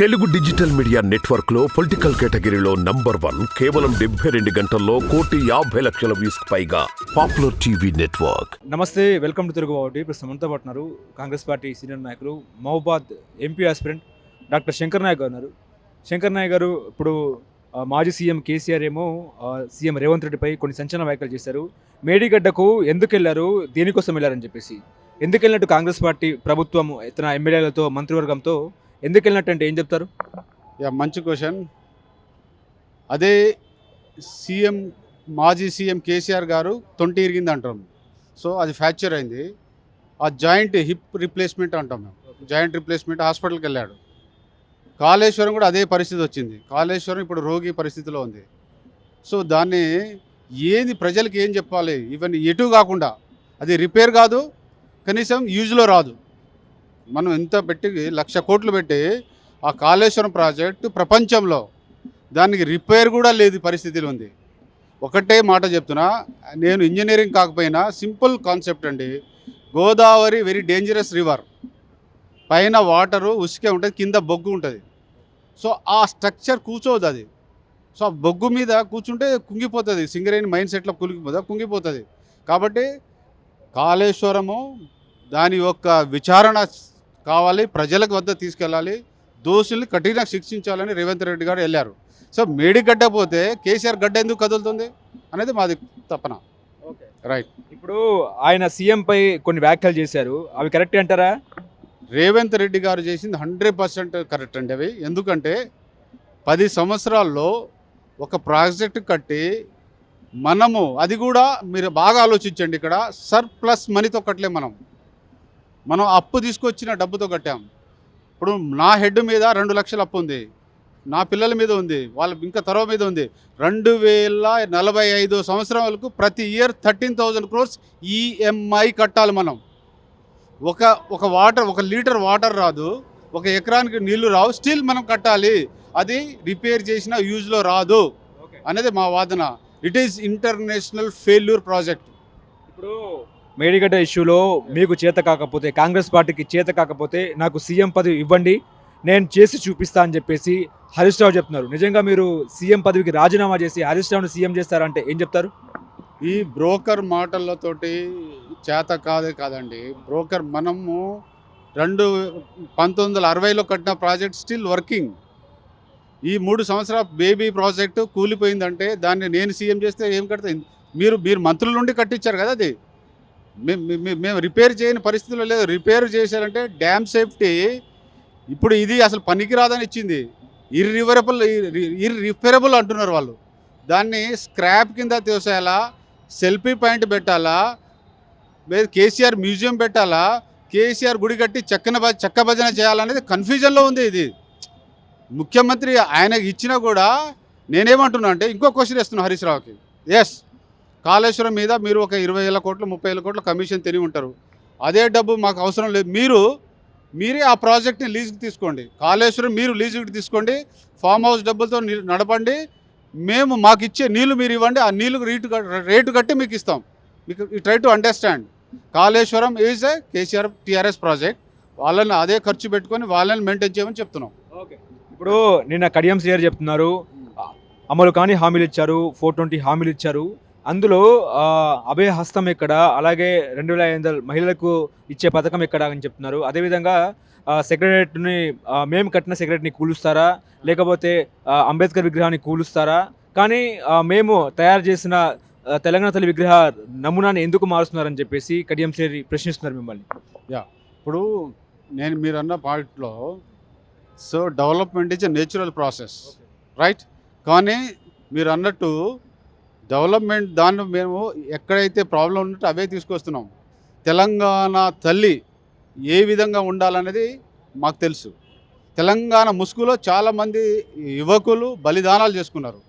Telugu digital media నెట్వర్క్లో political కేటగిరీలో number one కేవలం డెబ్బై రెండు గంటల్లో కోటి యాభై లక్షల వ్యూస్ పైగా పాపులర్ టీవీ నెట్వర్క్. నమస్తే వెల్కమ్ టు తెలుగు బాబు ప్రస్తుతం మనతో పాటు కాంగ్రెస్ పార్టీ సీనియర్ నాయకులు Mahabad MP aspirant doctor Shankar Nayak గారు ఉన్నారు. శంకర్ నాయక్ గారు ఇప్పుడు మాజీ సీఎం కేసీఆర్ ఏమో సీఎం రేవంత్ రెడ్డిపై కొన్ని సంచలన వ్యాఖ్యలు చేశారు. మేడిగడ్డకు ఎందుకు వెళ్ళారు దేనికోసం వెళ్ళారని చెప్పేసి. ఎందుకు వెళ్ళినట్టు కాంగ్రెస్ పార్టీ ప్రభుత్వం ఇతర ఎమ్మెల్యేలతో మంత్రివర్గంతో ఎందుకు వెళ్ళినట్టు అంటే ఏం చెప్తారు? యా మంచి క్వశ్చన్. అదే సీఎం మాజీ సీఎం కేసీఆర్ గారు తొంటి ఇరిగింది అంటాం. సో అది ఫ్రాక్చర్ అయింది. ఆ జాయింట్ హిప్ రిప్లేస్మెంట్ అంటాం మేము. జాయింట్ రిప్లేస్మెంట్ హాస్పిటల్కి వెళ్ళాడు. కాళేశ్వరం కూడా అదే పరిస్థితి వచ్చింది. కాళేశ్వరం ఇప్పుడు రోగి పరిస్థితిలో ఉంది. సో దాన్ని ఏది ప్రజలకి ఏం చెప్పాలి? ఈవెన్ ఎటు కాకుండా. అది రిపేర్ కాదు కనీసం యూజ్లో రాదు. మనం ఎంత పెట్టి లక్ష కోట్లు పెట్టి ఆ కాళేశ్వరం ప్రాజెక్టు ప్రపంచంలో దానికి రిపేర్ కూడా లేదు పరిస్థితిలో ఉంది. ఒకటే మాట చెప్తున్నా నేను ఇంజనీరింగ్ కాకపోయినా సింపుల్ కాన్సెప్ట్ అండి గోదావరి వెరీ డేంజరస్ రివర్. పైన వాటరు ఉసికే ఉంటుంది కింద బొగ్గు ఉంటుంది. సో ఆ స్ట్రక్చర్ కూర్చోదు అది. సో ఆ బొగ్గు మీద కూర్చుంటే కుంగిపోతుంది సింగరేణి మైండ్ సెట్లో కులిగిపోతుంది కుంగిపోతుంది. కాబట్టి కాళేశ్వరము దాని యొక్క విచారణ కావాలి ప్రజలకు వద్ద తీసుకెళ్ళాలి. దోషుల్ని కఠినంగా శిక్షించాలని రేవంత్ రెడ్డి గారు వెళ్ళారు. సో మేడిగడ్డ పోతే కేసీఆర్ గడ్డ ఎందుకు కదులుతుంది అనేది మాది తపన. రైట్ ఇప్పుడు ఆయన సీఎంపై కొన్ని వ్యాఖ్యలు చేశారు. అవి కరెక్ట్ అంటారా? రేవంత్ రెడ్డి గారు చేసింది హండ్రెడ్ పర్సెంట్ కరెక్ట్ అండి అవి. ఎందుకంటే పది సంవత్సరాల్లో ఒక ప్రాజెక్ట్ కట్టి మనము అది కూడా మీరు బాగా ఆలోచించండి ఇక్కడ సర్ప్లస్ మనీతో కట్టలే మనం. మనం అప్పు తీసుకొచ్చిన డబ్బుతో కట్టాం. ఇప్పుడు నా హెడ్ మీద రెండు లక్షల అప్పు ఉంది. నా పిల్లల మీద ఉంది. వాళ్ళ ఇంకా తరవ మీద ఉంది. రెండు వేల నలభై ఐదు సంవత్సరాలకు ప్రతి year thirteen thousand crores EMI కట్టాలి మనం. ఒక ఒక వాటర్ ఒక లీటర్ వాటర్ రాదు. ఒక ఎకరానికి నీళ్ళు రావు. స్టిల్ మనం కట్టాలి. అది రిపేర్ చేసిన యూజ్లో రాదు అనేది మా వాదన. It is international failure project. ఇప్పుడు మేడిగడ్డ ఇష్యూలో మీకు చేత కాకపోతే కాంగ్రెస్ పార్టీకి చేత కాకపోతే నాకు సీఎం పదవి ఇవ్వండి నేను చేసి చూపిస్తా అని చెప్పేసి హరీష్ రావు చెప్తున్నారు. నిజంగా మీరు సీఎం పదవికి రాజీనామా చేసి హరీష్ రావును సీఎం చేస్తారంటే ఏం చెప్తారు? ఈ బ్రోకర్ మాటలతోటి చేత కాదే కాదండి. బ్రోకర్ మనము రెండు పంతొమ్మిది వందల అరవైలో కట్టిన ప్రాజెక్ట్ స్టిల్ వర్కింగ్. ఈ మూడు సంవత్సరాల బేబీ ప్రాజెక్టు కూలిపోయిందంటే దాన్ని నేను సీఎం చేస్తే ఏం కడతా మీరు మీరు మంత్రుల నుండి కట్టించారు కదా అది? మేము మేము- రిపేర్ చేయని పరిస్థితుల్లో లేదు. రిపేర్ చేశారంటే డ్యామ్ సేఫ్టీ ఇప్పుడు ఇది అసలు పనికిరాదని ఇచ్చింది. ఇర్రివరబుల్ ఇర్రిపేరబుల్ అంటున్నారు వాళ్ళు. దాన్ని స్క్రాప్ కింద తీసేయాలా? సెల్ఫీ పాయింట్ పెట్టాలా? లేదు కేసీఆర్ మ్యూజియం పెట్టాలా? కేసీఆర్ గుడి కట్టి చక్కన చక్క చెక్క భజన చేయాలనేది కన్ఫ్యూజన్లో ఉంది ఇది. ముఖ్యమంత్రి ఆయనకి ఇచ్చినా కూడా నేనేమంటున్నా అంటే ఇంకో క్వశ్చన్ ఇస్తున్నాను హరీష్ రావుకి. ఎస్ కాళేశ్వరం మీద మీరు ఒక ఇరవై వేల కోట్లు ముప్పై వేల కోట్ల కమిషన్ తిని ఉంటారు. అదే డబ్బు మాకు అవసరం లేదు. మీరు మీరే ఆ ప్రాజెక్ట్ని లీజుకి తీసుకోండి. కాళేశ్వరం మీరు లీజుకి తీసుకోండి. ఫామ్ హౌస్ డబ్బులతో నడపండి. మేము మాకు ఇచ్చే నీళ్ళు మీరు ఇవ్వండి. ఆ నీళ్ళు రేటు రేటు కట్టి మీకు ఇస్తాం. మీకు try to understand. Kaleshwaram is a KCR TRS project. వాళ్ళని అదే ఖర్చు పెట్టుకొని వాళ్ళని మెయింటైన్ చేయమని చెప్తున్నాం. ఇప్పుడు నిన్న కడియం సీఆర్ చెప్తున్నారు. అమలు కాని హామీలు ఇచ్చారు. ఫోర్ ట్వంటీ హామీలు ఇచ్చారు. అందులో అభయ హస్తం ఎక్కడ అలాగే రెండు వేల ఐదు వందల మహిళలకు ఇచ్చే పథకం ఎక్కడ అని చెప్తున్నారు. అదేవిధంగా సెక్రటరీని మేము కట్టిన సెక్రటరీని కూలుస్తారా? లేకపోతే అంబేద్కర్ విగ్రహాన్ని కూలుస్తారా? కానీ మేము తయారు చేసిన తెలంగాణ తల్లి విగ్రహ నమూనాని ఎందుకు మారుస్తున్నారని చెప్పేసి కడియం శ్రీ ప్రశ్నిస్తున్నారు మిమ్మల్ని. ఇప్పుడు నేను మీరు అన్న పాయింట్లో so development is a natural process right? కానీ మీరు అన్నట్టు డెవలప్మెంట్ దాన్ని మేము ఎక్కడైతే ప్రాబ్లం ఉన్నట్టు అవే తీసుకొస్తున్నాం. తెలంగాణ తల్లి ఏ విధంగా ఉండాలనేది మాకు తెలుసు. తెలంగాణ ముసుగులో చాలామంది యువకులు బలిదానాలు చేసుకున్నారు.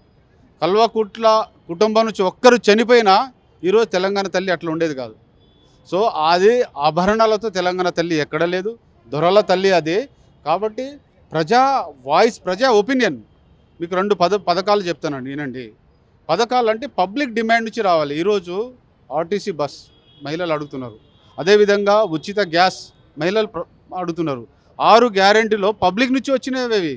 కల్వకుట్ల కుటుంబం నుంచి ఒక్కరు చనిపోయినా ఈరోజు తెలంగాణ తల్లి అట్లా ఉండేది కాదు. సో అది ఆభరణాలతో తెలంగాణ తల్లి ఎక్కడ లేదు దొరల తల్లి అది. కాబట్టి ప్రజా వాయిస్ ప్రజా ఒపీనియన్. మీకు రెండు పద పథకాలు చెప్తానండి నేనండి. పథకాలు అంటే పబ్లిక్ డిమాండ్ నుంచి రావాలి. ఈరోజు ఆర్టీసీ బస్ మహిళలు అడుగుతున్నారు. అదేవిధంగా ఉచిత గ్యాస్ మహిళలు అడుగుతున్నారు. ఆరు గ్యారెంటీలో పబ్లిక్ నుంచి వచ్చినవి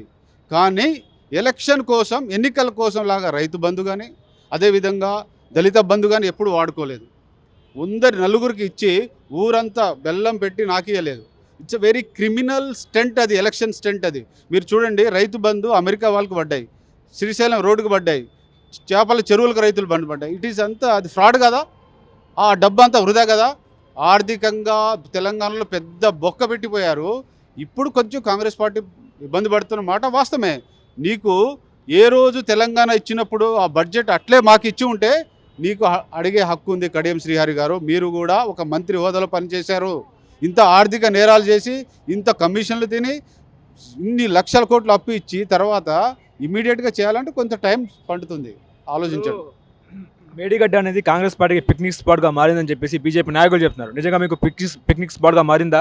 కానీ ఎలక్షన్ కోసం ఎన్నికల కోసం లాగా రైతు బంధు కానీ అదేవిధంగా దళిత బంధు కానీ ఎప్పుడు వాడుకోలేదు. ఉందరి నలుగురికి ఇచ్చి ఊరంతా బెల్లం పెట్టి నాకియలేదు ఇట్స్ వెరీ క్రిమినల్ స్టెంట్ అది ఎలక్షన్ స్టెంట్ అది. మీరు చూడండి రైతు బంధు అమెరికా వాళ్ళకు పడ్డాయి. శ్రీశైలం రోడ్డుకు పడ్డాయి. చేపల చెరువులకు రైతులు బండి పడ్డాయి. ఇట్ ఈస్ అంతా అది ఫ్రాడ్ కదా? ఆ డబ్బు అంతా వృధా కదా? ఆర్థికంగా తెలంగాణలో పెద్ద బొక్క పెట్టిపోయారు. ఇప్పుడు కొంచెం కాంగ్రెస్ పార్టీ ఇబ్బంది పడుతున్న మాట వాస్తవమే. నీకు ఏ రోజు తెలంగాణ ఇచ్చినప్పుడు ఆ బడ్జెట్ అట్లే మాకు ఇచ్చి ఉంటే నీకు అడిగే హక్కు ఉంది కడియం శ్రీహరి గారు. మీరు కూడా ఒక మంత్రి హోదాలో పనిచేశారు ఇంత ఆర్థిక నేరాలు చేసి ఇంత కమిషన్లు తిని ఇన్ని లక్షల కోట్లు అప్పు ఇచ్చి తర్వాత ఇమీడియట్గా చేయాలంటే కొంత టైం పండుతుంది. ఆలోచించండి. మేడిగడ్డ అనేది కాంగ్రెస్ పార్టీకి పిక్నిక్ స్పాట్గా మారిందని చెప్పేసి బీజేపీ నాయకులు చెప్తున్నారు. నిజంగా మీకు పిక్నిక్ పిక్నిక్ స్పాట్గా మారిందా?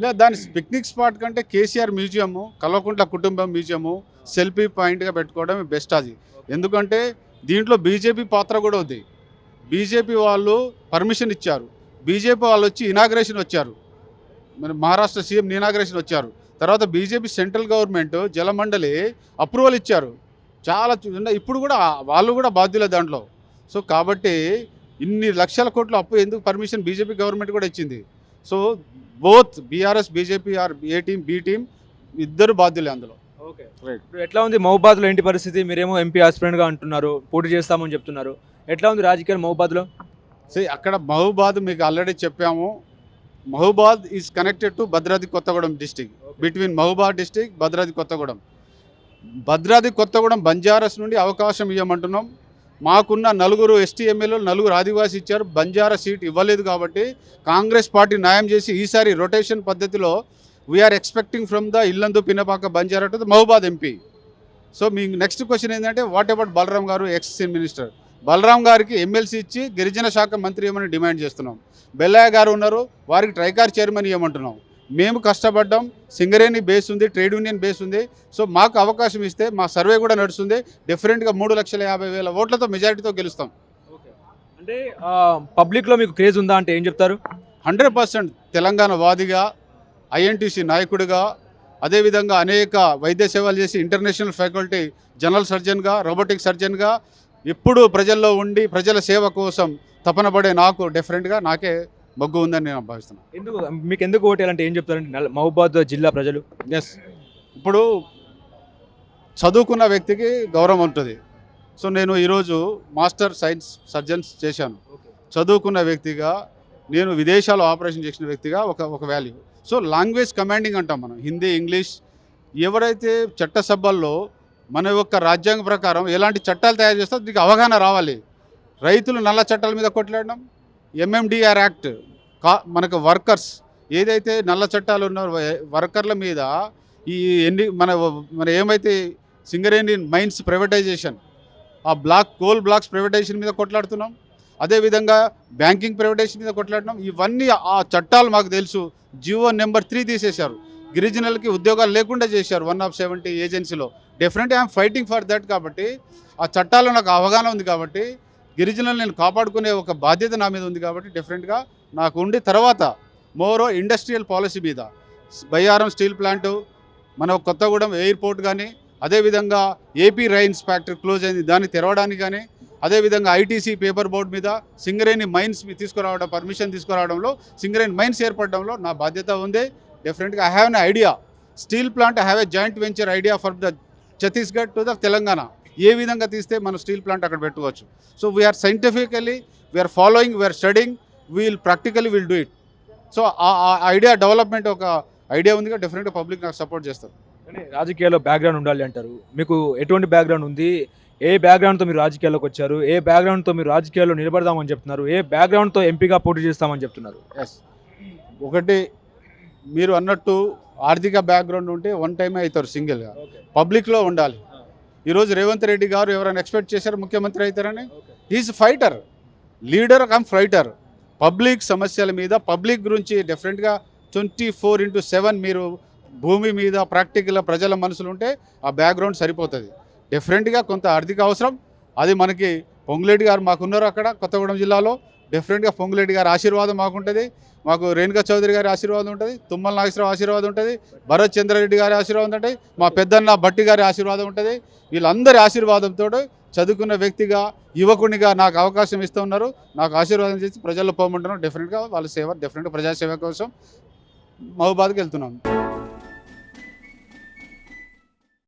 లేదా దాని పిక్నిక్ స్పాట్ కంటే కేసీఆర్ మ్యూజియము కల్వకుంట్ల కుటుంబం మ్యూజియము సెల్ఫీ పాయింట్గా పెట్టుకోవడం బెస్ట్ అది. ఎందుకంటే దీంట్లో బీజేపీ పాత్ర కూడా ఉంది. బీజేపీ వాళ్ళు పర్మిషన్ ఇచ్చారు. బీజేపీ వాళ్ళు వచ్చి ఇనాగ్రేషన్ వచ్చారు. మరి మహారాష్ట్ర సీఎం ఇనాగ్రేషన్ వచ్చారు. తర్వాత బీజేపీ సెంట్రల్ గవర్నమెంట్ జలమండలి అప్రూవల్ ఇచ్చారు. చాలా ఇప్పుడు కూడా వాళ్ళు కూడా బాధ్యులే దాంట్లో. సో కాబట్టి ఇన్ని లక్షల కోట్ల అప్పు ఎందుకు పర్మిషన్ బీజేపీ గవర్నమెంట్ కూడా ఇచ్చింది? So both BRS BJP are A team B team ఇద్దరు బాధ్యులే అందులో. ఓకే. ఇప్పుడు ఎట్లా ఉంది మహబాద్లో ఏంటి పరిస్థితి? మీరేమో ఎంపీ ఆస్పిరెంట్గా అంటున్నారు పోటీ చేస్తామని చెప్తున్నారు. ఎట్లా ఉంది రాజకీయాలు మహబాద్లో? సో అక్కడ మహబూబాద్ మీకు ఆల్రెడీ చెప్పాము. Mahabubabad is connected to Bhadradri Kothagudem district. Between Mahabubabad district Bhadradri Kothagudem. Bhadradri Kothagudem Banjaras నుండి అవకాశం ఇవ్వమంటున్నాం. మాకున్న నలుగురు ఎస్టీ ఎమ్మెల్యేలు నలుగురు ఆదివాసీ ఇచ్చారు. బంజారా సీట్ ఇవ్వలేదు కాబట్టి కాంగ్రెస్ పార్టీ న్యాయం చేసి ఈసారి రొటేషన్ పద్ధతిలో we're expecting from the Yellandu Pinapaka Banjara to the Mahabubabad MP so me next question ఏంటంటే what about Balaram garu ex minister Balaram గారికి ఎమ్మెల్సీ ఇచ్చి గిరిజన శాఖ మంత్రి ఇవ్వమని డిమాండ్ చేస్తున్నాం? బెల్లయ్య గారు ఉన్నారు వారికి ట్రైకార్ చైర్మన్ ఇవ్వమంటున్నాం. మేము కష్టపడ్డాం సింగరేణి బేస్ ఉంది ట్రేడ్ యూనియన్ బేస్ ఉంది. సో మాకు అవకాశం ఇస్తే మా సర్వే కూడా నడుస్తుంది. డిఫరెంట్గా మూడు లక్షల యాభై వేల ఓట్లతో మెజారిటీతో గెలుస్తాం. అంటే పబ్లిక్లో మీకు క్రేజ్ ఉందా అంటే ఏం చెప్తారు? హండ్రెడ్ పర్సెంట్ తెలంగాణ వాదిగా ఐఎన్టీసీ నాయకుడిగా అదేవిధంగా అనేక వైద్య సేవలు చేసి ఇంటర్నేషనల్ ఫ్యాకల్టీ జనరల్ సర్జన్గా రోబోటిక్ సర్జన్గా ఎప్పుడూ ప్రజల్లో ఉండి ప్రజల సేవ కోసం తపన పడే నాకు డిఫరెంట్గా నాకే మొగ్గు ఉందని నేను భావిస్తున్నాను ఎందుకు? మీకు ఎందుకు ఓటేయాలంటే ఏం చెప్తారంటే నల్- మహబాద్ జిల్లా ప్రజలు. ఎస్ ఇప్పుడు చదువుకున్న వ్యక్తికి గౌరవం ఉంటుంది. సో నేను ఈరోజు మాస్టర్ సైన్స్ సర్జన్స్ చేశాను. చదువుకున్న వ్యక్తిగా నేను విదేశాల్లో ఆపరేషన్ చేసిన వ్యక్తిగా ఒక ఒక వాల్యూ సో లాంగ్వేజ్ కమాండింగ్ అంటాం మనం. హిందీ ఇంగ్లీష్ ఎవరైతే చట్టసభల్లో మన యొక్క రాజ్యాంగ ప్రకారం ఎలాంటి చట్టాలు తయారు చేస్తారో దీనికి అవగాహన రావాలి. రైతులు నల్ల చట్టాల మీద కొట్లాడడం ఎంఎండిఆర్ యాక్ట్ కా మనకు వర్కర్స్ ఏదైతే నల్ల చట్టాలు ఉన్నారో వర్కర్ల మీద ఈ ఎన్ని మన మన ఏమైతే సింగరేణి మైన్స్ ప్రైవేటైజేషన్ ఆ బ్లాక్ కోల్ బ్లాక్స్ ప్రైవేటైజేషన్ మీద కొట్లాడుతున్నాం అదేవిధంగా బ్యాంకింగ్ ప్రైవేటైజేషన్ మీద కొట్లాడినాం ఇవన్నీ ఆ చట్టాలు మాకు తెలుసు. జియో నెంబర్ త్రీ తీసేశారు. గిరిజనులకి ఉద్యోగాలు లేకుండా చేశారు వన్ ఆఫ్ సెవెంటీ ఏజెన్సీలో. Definite I'm fighting for that కాబట్టి ఆ చట్టాల్లో నాకు అవగాహన ఉంది కాబట్టి గిరిజనులను నేను కాపాడుకునే ఒక బాధ్యత నా మీద ఉంది కాబట్టి డిఫరెంట్గా నాకు ఉండి తర్వాత మోరో ఇండస్ట్రియల్ పాలసీ మీద బయ్యారం స్టీల్ ప్లాంటు మన కొత్తగూడెం ఎయిర్పోర్ట్ కానీ అదేవిధంగా ఏపీ రైన్స్ ఫ్యాక్టరీ క్లోజ్ అయింది దాన్ని తెరవడానికి కానీ అదేవిధంగా ఐటీసీ పేపర్ బోర్డ్ మీద సింగరేణి మైన్స్ తీసుకురావడం పర్మిషన్ తీసుకురావడంలో సింగరేణి మైన్స్ ఏర్పడడంలో నా బాధ్యత ఉంది. డెఫినెట్గా I have an idea steel plant I have a joint venture idea for the Chhattisgarh to the Telangana ఏ విధంగా తీస్తే మన స్టీల్ ప్లాంట్ అక్కడ పెట్టుకోవచ్చు. So we're scientifically we're following we're studying we'll practically will do it so ఆ idea development ఒక idea ఉందిగా డెఫినెట్గా public నాకు సపోర్ట్ చేస్తారు. కానీ రాజకీయాల్లో బ్యాక్గ్రౌండ్ ఉండాలి అంటారు. మీకు ఎటువంటి బ్యాక్గ్రౌండ్ ఉంది? ఏ బ్యాక్గ్రౌండ్తో మీరు రాజకీయాల్లోకి వచ్చారు? ఏ బ్యాక్గ్రౌండ్తో మీరు రాజకీయాల్లో నిలబడదామని చెప్తున్నారు? ఏ బ్యాక్గ్రౌండ్తో ఎంపీగా పోటీ చేస్తామని చెప్తున్నారు? ఎస్ ఒకటి మీరు అన్నట్టు ఆర్థిక బ్యాక్గ్రౌండ్ ఉంటే వన్ టైమే అవుతారు సింగిల్గా. పబ్లిక్లో ఉండాలి. ఈరోజు రేవంత్ రెడ్డి గారు ఎవరైనా ఎక్స్పెక్ట్ చేశారు ముఖ్యమంత్రి అవుతారని? Is fighter leader cum fighter public సమస్యల మీద పబ్లిక్ గురించి డెఫినెట్గా ట్వంటీ ఫోర్ ఇంటూ సెవెన్ మీరు భూమి మీద ప్రాక్టికల్ ప్రజల మనసులు ఉంటే ఆ బ్యాక్గ్రౌండ్ సరిపోతుంది. డెఫినెట్గా కొంత ఆర్థిక అవసరం. అది మనకి పొంగులేటి గారు మాకున్నారు అక్కడ కొత్తగూడెం జిల్లాలో. డెఫినెట్గా పొంగులేటి గారి ఆశీర్వాదం మాకుంటుంది. మాకు రేణుకా చౌదరి గారి ఆశీర్వాదం ఉంటుంది. తుమ్మల నాగేశ్వరరావు ఆశీర్వాదం ఉంటుంది. భరత్ చంద్రారెడ్డి గారి ఆశీర్వాదం ఉంటుంది. మా పెద్దన్న భట్టి గారి ఆశీర్వాదం ఉంటుంది. వీళ్ళందరి ఆశీర్వాదంతో చదువుకున్న వ్యక్తిగా యువకునిగా నాకు అవకాశం ఇస్తూ ఉన్నారు. నాకు ఆశీర్వాదం చేసి ప్రజల్లో పోమంటున్నాను. డెఫినెట్గా వాళ్ళ సేవ డెఫినెట్గా ప్రజాసేవ కోసం మహబాద్కి వెళ్తున్నాను.